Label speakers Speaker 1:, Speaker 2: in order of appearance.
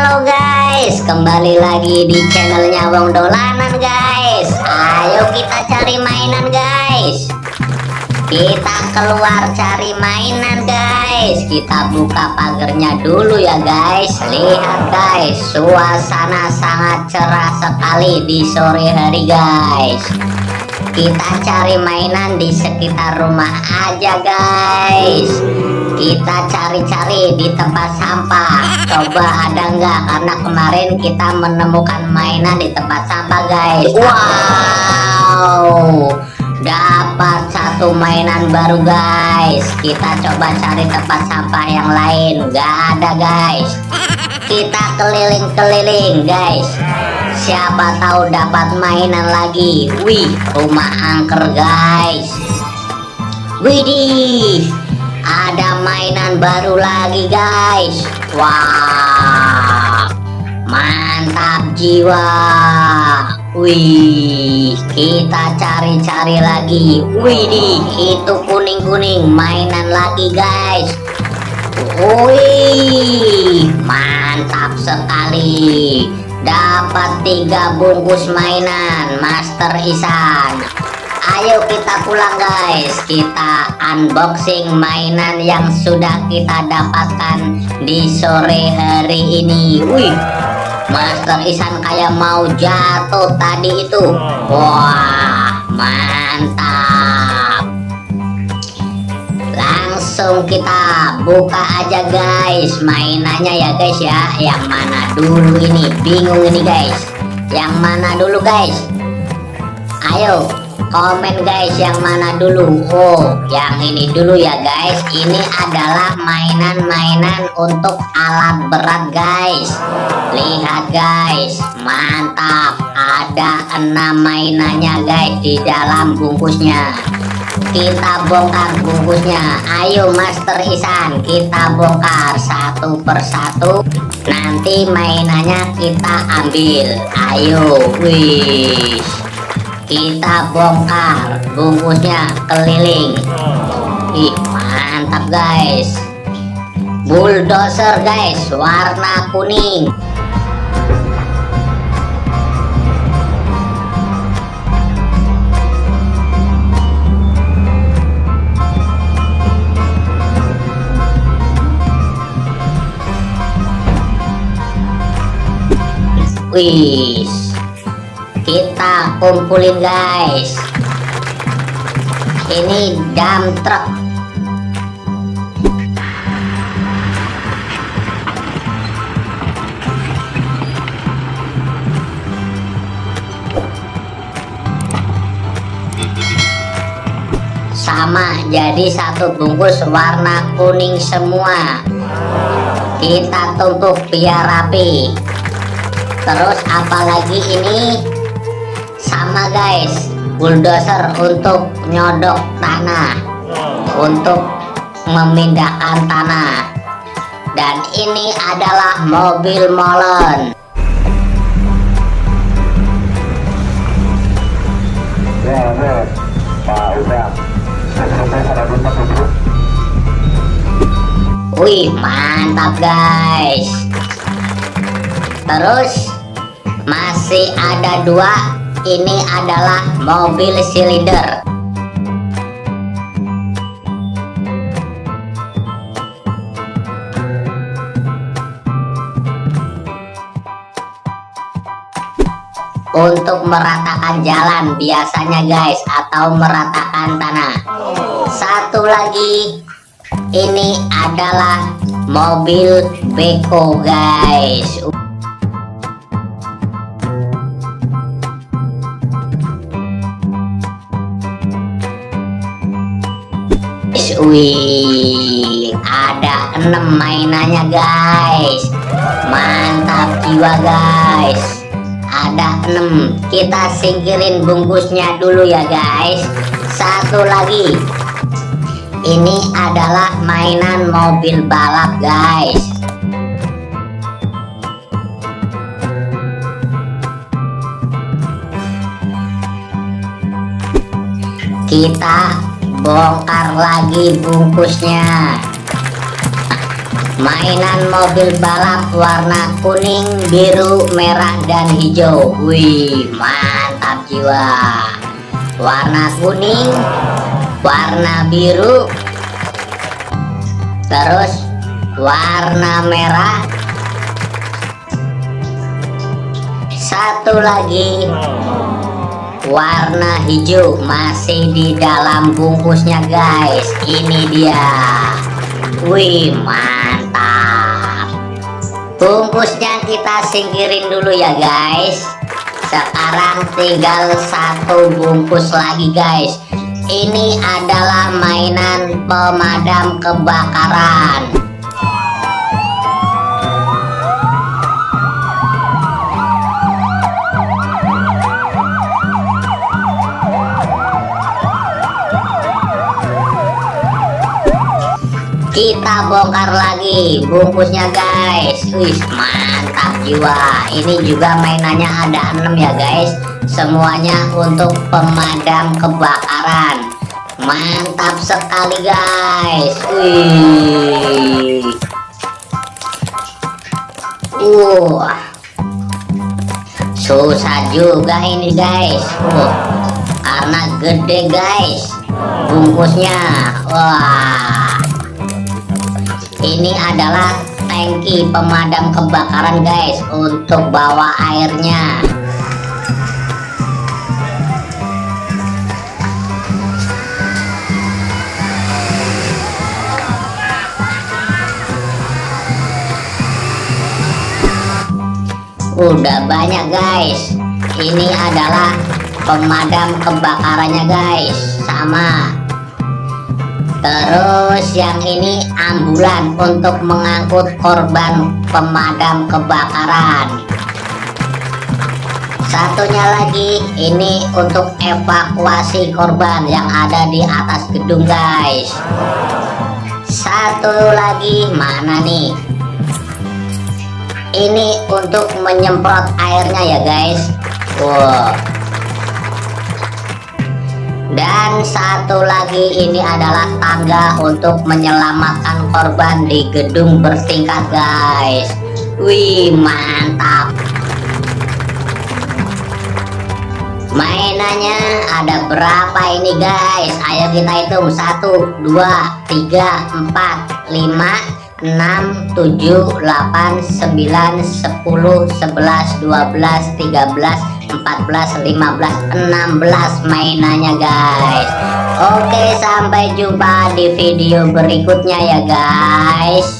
Speaker 1: Halo guys, kembali lagi di channelnya Wong Dolanan guys. Ayo kita cari mainan guys. Kita keluar cari mainan guys. Kita buka pagernya dulu ya guys. Lihat guys, suasana sangat cerah sekali di sore hari guys. Kita cari mainan di sekitar rumah aja guys kita cari-cari di tempat sampah. Coba ada nggak? Karena kemarin kita menemukan mainan di tempat sampah guys. Wow! Dapat satu mainan baru guys. Kita coba cari tempat sampah yang lain. Nggak ada guys. Kita keliling-keliling guys. Siapa tahu dapat mainan lagi. Wih rumah angker guys. Widih ada mainan baru lagi guys. Wah mantap jiwa. Wih kita cari-cari lagi. Wih itu kuning-kuning mainan lagi guys. Wih mantap sekali. Dapat tiga bungkus mainan Master Isan Ayo kita pulang guys. Kita unboxing mainan yang sudah kita dapatkan di sore hari ini. Wih Master Isan kayak mau jatuh tadi itu. Wah mantap. Langsung kita buka aja guys. Mainannya ya guys ya. Yang mana dulu ini? Bingung ini guys. Yang mana dulu guys? Ayo komen guys yang mana dulu. Oh yang ini dulu ya guys. Ini adalah mainan-mainan untuk alat berat guys. Lihat guys Mantap. Ada enam mainannya guys Di dalam bungkusnya. Kita bongkar bungkusnya. Ayo Master Isan Kita bongkar satu persatu. Nanti mainannya kita ambil. Ayo Wih kita bongkar bungkusnya keliling. Ih mantap guys. Bulldozer guys. Warna kuning. Wih, kita kumpulin guys. Ini dump truck. Sama jadi satu bungkus warna kuning semua. Kita tumpuk biar rapi. Terus apalagi ini sama guys bulldozer untuk nyodok tanah. Untuk memindahkan tanah. Dan ini adalah mobil molen. Wih mantap guys. Terus masih ada dua ini adalah mobil silinder. Untuk meratakan jalan biasanya guys atau meratakan tanah. Satu lagi ini adalah mobil beko guys Wih, ada enam mainannya guys. Mantap jiwa guys. Ada enam. Kita singkirin bungkusnya dulu ya guys. Satu lagi. Ini adalah mainan mobil balap guys. Kita bongkar lagi bungkusnya. Mainan mobil balap warna kuning biru merah dan hijau. Wih mantap jiwa. Warna kuning warna biru terus warna merah. Satu lagi warna hijau masih di dalam bungkusnya guys. Ini dia. Wih mantap. Bungkusnya kita singkirin dulu ya guys. Sekarang tinggal satu bungkus lagi guys. Ini adalah mainan pemadam kebakaran kita bongkar lagi bungkusnya guys. Wih mantap jiwa. Ini juga mainannya ada 6 ya guys. Semuanya untuk pemadam kebakaran. Mantap sekali guys. Wih. Uh susah juga ini guys. Uh, karena gede guys. Bungkusnya. Wah ini adalah tangki pemadam kebakaran guys untuk bawa airnya. Udah banyak guys. Ini adalah pemadam kebakarannya guys sama Terus yang ini ambulan untuk mengangkut korban pemadam kebakaran. Satunya lagi ini untuk evakuasi korban yang ada di atas gedung guys. Satu lagi mana nih? Ini untuk menyemprot airnya ya guys. Wow dan satu lagi ini adalah tangga untuk menyelamatkan korban di gedung bertingkat guys. Wih mantap. Mainannya ada berapa ini guys? Ayo kita hitung. 1 2 3 4 5 6 7 8 9 10 11 12 13 14 15 16 mainannya guys. Oke sampai jumpa di video berikutnya ya guys